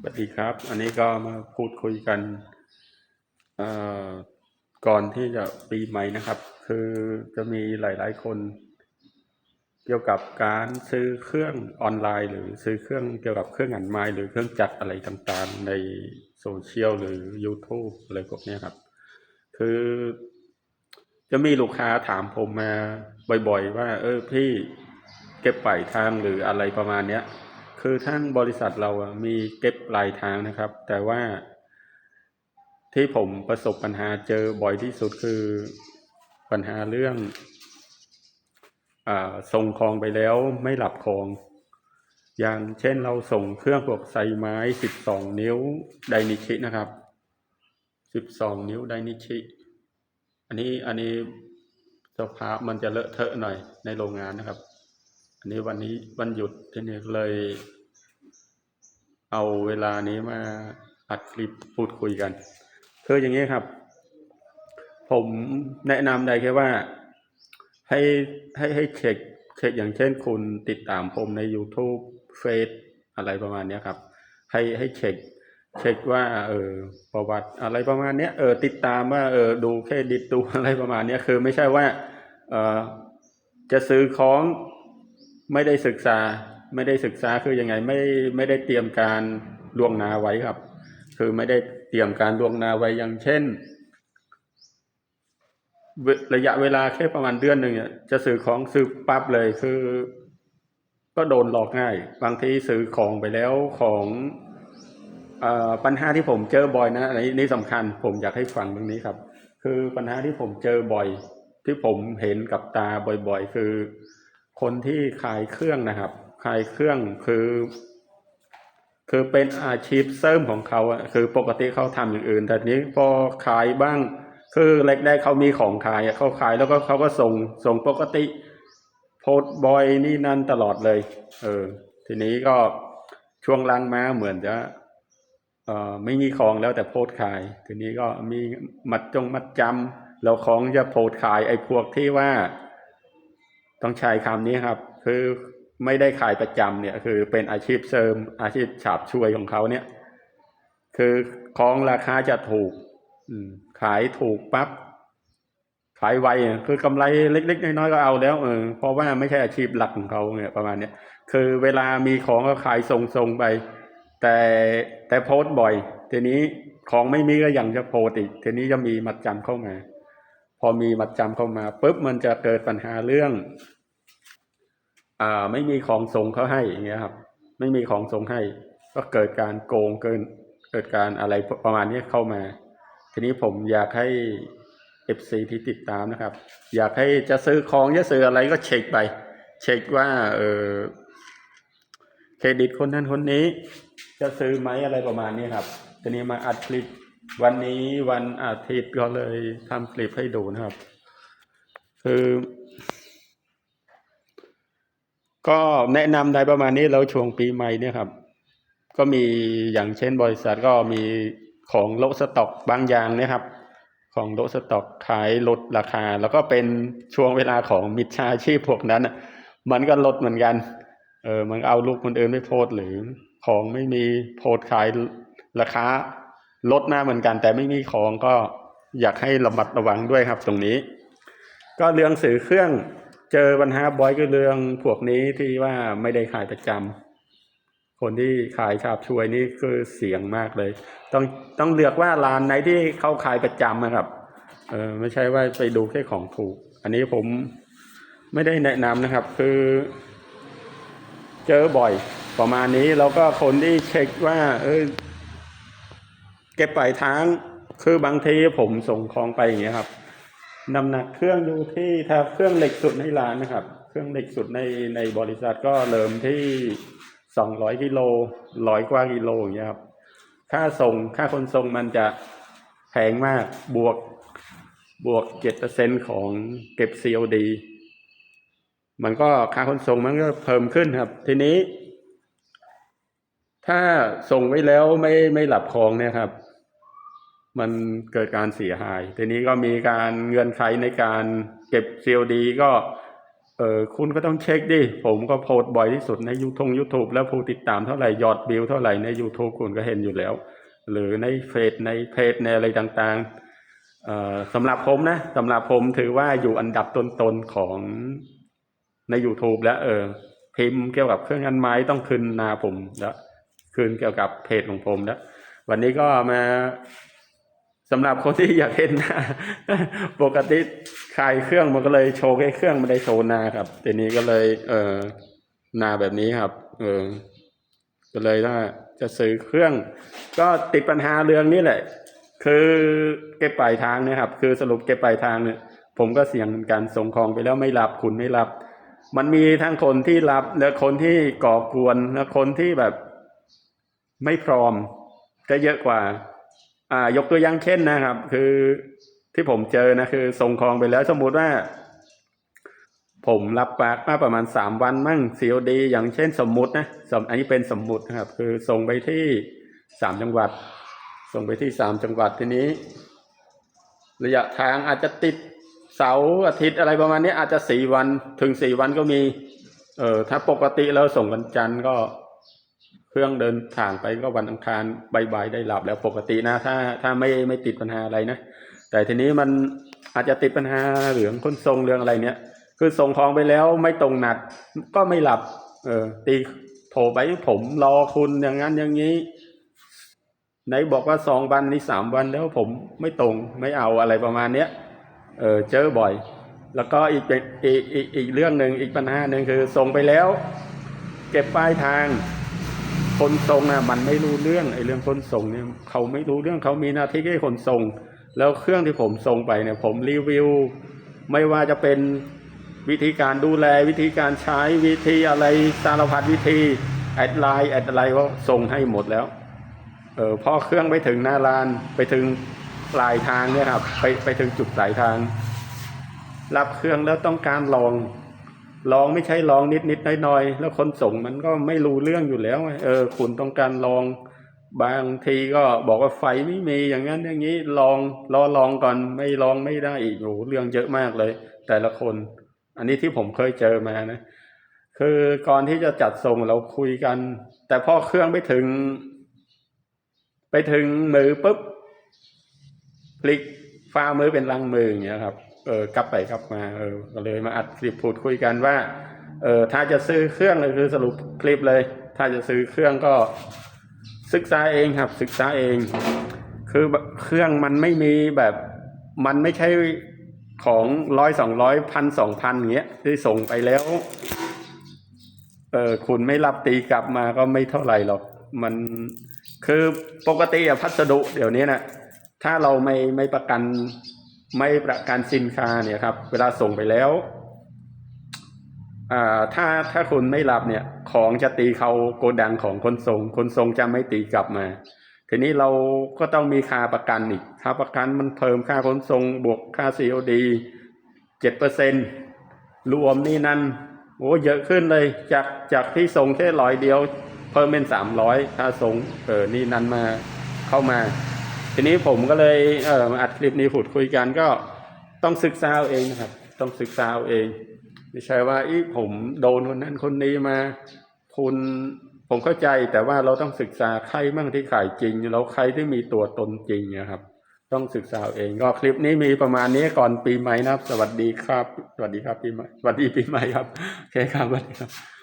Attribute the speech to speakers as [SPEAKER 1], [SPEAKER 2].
[SPEAKER 1] สวัสดีครับ อันนี้ก็มาพูดคุยกันก่อนที่จะปีใหม่นะครับ คือจะมีหลาย ๆ คน เกี่ยวกับการซื้อเครื่องออนไลน์ หรือซื้อเครื่องเกี่ยวกับเครื่องอัดไม้หรือเครื่องจักรอะไรต่างๆ ในโซเชียลหรือ YouTube อะไรพวกนี้ครับ คือจะมีลูกค้าถามผมมาบ่อย ๆ ว่า เออพี่เก็บปลายทางหรืออะไรประมาณเนี้ย คือทั้งบริษัทเราอะมีเก็บปลายทางนะครับ แต่ว่าที่ผมประสบปัญหาเจอบ่อยที่สุดคือปัญหาเรื่องอส่งของไปแล้วไม่หลับของ อย่างเช่นเราส่งเครื่องพวกไซไม้สิบสองนิ้วไดนิชินะครับสิบสองนิ้วไดนิชิ อันนี้อันนี้สภาพมันจะเลอะเทอะหน่อยในโรงงานนะครับ อันนี้วันนี้วันหยุดทีนี้เลย เอาเวลานี้มาอัดคลิปพูดคุยกันคืออย่างนี้ครับ ผมแนะนำได้แค่ว่า ให้ให้ให้เช็คเช็คอย่างเช่นคุณติดตามผมใน YouTube เฟซอะไรประมาณนี้ครับ ให้ให้เช็คเช็คว่าเออประวัติอะไรประมาณเนี้ยเออติดตามว่าเออดูเครดิตดูอะไรประมาณเนี้ยคือไม่ใช่ว่าเออจะซื้อของ ไม่ได้ศึกษา ไม่ได้ศึกษาคือยังไงไม่ไม่ได้เตรียมการล่วงหน้าไว้ครับ คือไม่ได้เตรียมการล่วงหน้าไว้อย่างเช่นระยะเวลาแค่ประมาณเดือนหนึ่งเนี่ยจะซื้อของซื้อปั๊บเลยคือ ก็โดนหลอกง่าย บางทีซื้อของไปแล้วของอปัญหาที่ผมเจอบ่อยนะอันนี้สำคัญผมอยากให้ฟังตรงนี้ครับ คือปัญหาที่ผมเจอบ่อย ที่ผมเห็นกับตาบ่อย ๆ คือ คนที่ขายเครื่องนะครับ ขายเครื่องคือ คือเป็นอาชีพเสริมของเขาอะคือปกติเขาทำอย่างอื่น แต่นี้พอขายบ้าง คือเล็กได้เขามีของขายเขาขายแล้วก็เขาก็ส่งส่งปกติโพสบอยนี่นั่นตลอดเลย เออ ทีนี้ก็ช่วงลังมาเหมือนจะเอ่อไม่มีของแล้วแต่โพสขาย ทีนี้ก็มีมัดจงมัดจำแล้วของจะโพสขายไอ้พวกที่ว่า ต้องใช้คำนี้ครับ คือไม่ได้ขายประจำเนี่ย คือเป็นอาชีพเสริมอาชีพฉาบช่วยของเขาเนี่ย คือของราคาจะถูกขายถูกปั๊บขายไวคือกำไรเล็ก ๆ น้อยๆก็เอาแล้วเออเพราะว่าไม่ใช่อาชีพหลักของเขาเนี่ยประมาณเนี้ยคือเวลามีของก็ขายส่งๆไป แต่แต่โพสต์บ่อย ทีนี้ของไม่มีก็ยังจะโพสต์อีกทีนี้จะมีมัดจำเข้ามา พอมีมัดจำเข้ามาปุ๊บมันจะเกิดปัญหาเรื่อง อ่า ไม่มีของส่งเขาให้อย่างเงี้ยครับ ไม่มีของส่งให้ ก็เกิดการโกงเกิน เกิดการอะไรประมาณนี้เข้ามา ทีนี้ผมอยากให้ FC ที่ติดตามนะครับ อยากให้จะซื้อของจะซื้ออะไรก็เช็คไป เช็คว่า เออเครดิตคนนั้นคนนี้ จะซื้อไหมอะไรประมาณนี้ครับทีนี้มาอัดคลิป วันนี้วันอาทิตย์ก็เลยทำคลิปให้ดูนะครับ คือ ก็แนะนำได้ประมาณนี้แล้วช่วงปีใหม่เนี่ยครับ ก็มีอย่างเช่นบริษัทก็มีของโลสต็อกบางอย่างนะครับ ของโลสต็อกขายลดราคา แล้วก็เป็นช่วงเวลาของมิจฉาชีพพวกนั้นมันก็ลดเหมือนกัน เออมันเอาลูกคนอื่นไม่โพสหรือของไม่มีโพสขายราคา ลดหน้าเหมือนกัน แต่ไม่มีของก็อยากให้ระมัดระวังด้วยครับ ตรงนี้ ก็เรื่องสื่อเครื่องเจอปัญหาบ่อยก็เรื่องพวกนี้ที่ว่าไม่ได้ขายประจำคนที่ขายฉาบช่วยนี่คือเสี่ยงมากเลย ต้องต้องเลือกว่าร้านไหนที่เขาขายประจำนะครับเออไม่ใช่ว่าไปดูแค่ของถูก อันนี้ผมไม่ได้แนะนำนะครับ คือ เจอบ่อยประมาณนี้แล้วก็คนที่เช็คว่า เออ เก็บปลายทางคือบางทีผมส่งของไปอย่างเงี้ยครับน้ำหนักเครื่องอยู่ที่ถ้าเครื่องเหล็กสุดในร้านนะครับ เครื่องเหล็กสุดในในบริษัทก็เริ่มที่สองร้อยกิโลร้อยกว่ากิโลอย่างเงี้ยครับค่าส่งค่าขนส่งมันจะแพงมากบวกบวกเจ็ดเปอร์เซ็นของเก็บ COD มันก็ค่าขนส่งมันก็เพิ่มขึ้นครับ ทีนี้ ถ้าส่งไว้แล้วไม่ไม่หลับของเนี่ยครับ มันเกิดการเสียหาย ทีนี้ก็มีการเงื่อนไขในการเก็บ COD ก็ เออคุณก็ต้องเช็คดิ ผมก็โพสต์บ่อยที่สุดในยูทงยูทูบแล้วผู้ติดตามเท่าไหร่ยอดวิวเท่าไหร่ใน YouTube คุณก็เห็นอยู่แล้ว หรือในเฟซในเพจในอะไรต่างๆเอ่อสำหรับผมนะสำหรับผมถือว่าอยู่อันดับต้นๆของใน YouTube แล้ว เออพิมพ์เกี่ยวกับเครื่องงานไม้ต้องขึ้นนาผมแล้ว ขึ้นเกี่ยวกับเพจของผมแล้ว วันนี้ก็มาสำหรับคนที่อยากเห็นหน้าปกติขายเครื่องมันก็เลยโชว์แค่เครื่องไม่ได้โชว์หนาครับทีนี้ก็เลย เออหนาแบบนี้ครับ เออก็เลยถ้าจะซื้อเครื่อง ก็ติดปัญหาเรื่องนี้แหละ คือเก็บปลายทางเนี่ยครับ คือสรุปเก็บปลายทางเนี่ย ผมก็เสี่ยงเหมือนกันส่งของไปแล้วไม่รับคุณไม่รับ มันมีทั้งคนที่รับและคนที่ก่อกวนและคนที่แบบ ไม่พร้อมก็เยอะกว่าอ่ายกตัวอย่างเช่นนะครับ คือที่ผมเจอนะคือ ส่งของไปแล้วสมมุติว่า ผมรับปากมาประมาณสามวันมั่ง COD อย่างเช่นสมมุตินะสมอันนี้เป็นสมมุตินะครับ คือส่งไปที่สามจังหวัด ส่งไปที่สามจังหวัดทีนี้ ระยะทางอาจจะติดเสาร์อาทิตย์อะไรประมาณนี้อาจจะสี่วันถึงสี่วันก็มี เออถ้าปกติเราส่งวันจันทร์ก็ รื่องเดินทางไปก็วันอังคารบ่ายๆได้หลับแล้วปกตินะถ้าถ้าไม่ไม่ติดปัญหาอะไรนะแต่ทีนี้มันอาจจะติดปัญหาเรื่องคนทรงเรื่องอะไรเนี้ยคือส่งของไปแล้วไม่ตรงหนัดก็ไม่หลับ เออตีโทรไปผมรอคุณอย่างนั้นอย่างนี้ไหนบอกว่าสองวันนี่สามวันแล้วผมไม่ตรงไม่เอาอะไรประมาณเนี้ยเออเจอบ่อย แล้วก็อีกอีกอีกอีกเรื่องหนึ่งอีกปัญหาหนึ่งคือส่งไปแล้ว เก็บปลายทาง คนส่งนะมันไม่รู้เรื่องไอ้เรื่องคนส่งเนี่ยเขาไม่รู้เรื่องเขามีหน้าที่แค่คนส่ง แล้วเครื่องที่ผมส่งไปเนี่ยผมรีวิว ไม่ว่าจะเป็นวิธีการดูแลวิธีการใช้วิธีอะไรสารพัดวิธีแอดไลน์แอดอะไรก็ส่งให้หมดแล้วเออพอเครื่องไปถึงหน้าลานไปถึงปลายทางเนี่ยครับไปไปถึงจุดปลายทาง รับเครื่องแล้วต้องการลอง ลองไม่ใช่ลองนิดนิดน้อยน้อยๆแล้วคนส่งมันก็ไม่รู้เรื่องอยู่แล้วไงเออ คุณต้องการลองบางทีก็บอกว่าไฟไม่มีอย่างนั้นอย่างนี้ลองรอลองก่อนไม่ลองไม่ได้อีกโอ้โหเรื่องเยอะมากเลย แต่ละคน อันนี้ที่ผมเคยเจอมานะ คือก่อนที่จะจัดส่งเราคุยกัน แต่พอเครื่องไปถึง ไปถึงมือปุ๊บพลิกฟ้ามือเป็นลังมืออย่างเงี้ยครับ เออกลับไปกลับมาเออก็เลยมาอัดคลิปพูดคุยกันว่าเออถ้าจะซื้อเครื่องเลยคือสรุปคลิปเลย ถ้าจะซื้อเครื่องก็ศึกษาเองครับศึกษาเอง คือเครื่องมันไม่มีแบบมันไม่ใช่ของร้อยสองร้อยพันสองพันเงี้ยที่ส่งไปแล้วเออคุณไม่รับตีกลับมาก็ไม่เท่าไหร่หรอก มันคือปกติอะพัสดุเดี๋ยวนี้นะถ้าเราไม่ไม่ประกัน ไม่ประกันสินค้าเนี่ยครับ เวลาส่งไปแล้วถ้าถ้าคุณไม่รับเนี่ย ของจะตีเขาโกดังของคนส่ง คนส่งจะไม่ตีกลับมา ทีนี้เราก็ต้องมีค่าประกันอีกค่าประกันมันเพิ่มค่าขนส่งบวกค่า COD เจ็ดเปอร์เซ็นรวมนี่นั่นโอ้เยอะขึ้นเลย จากจากที่ส่งแค่ร้อยเดียว เพิ่มเป็นสามร้อยค่าส่งเออนี่นั่นมาเข้ามา ทีนี้ผมก็เลยเอ,อ,อัดคลิปนี้พูดคุยกันก็ต้องศึกษาเอาเองนะครับ ต้องศึกษาเอาเอง ไม่ใช่ว่าอีผมโดนคนนั้นคนนี้มาคุณผมเข้าใจแต่ว่าเราต้องศึกษาใครบ้างที่ขายจริง แล้วใครที่มีตัวตนจริงนะครับ ต้องศึกษาเอาเองก็คลิปนี้มีประมาณนี้ก่อนปีใหม่นะครับ สวัสดีครับ สวัสดีครับปีใหม่สวัสดีปีใหม่ครับโอเคครับสวัสดีครับ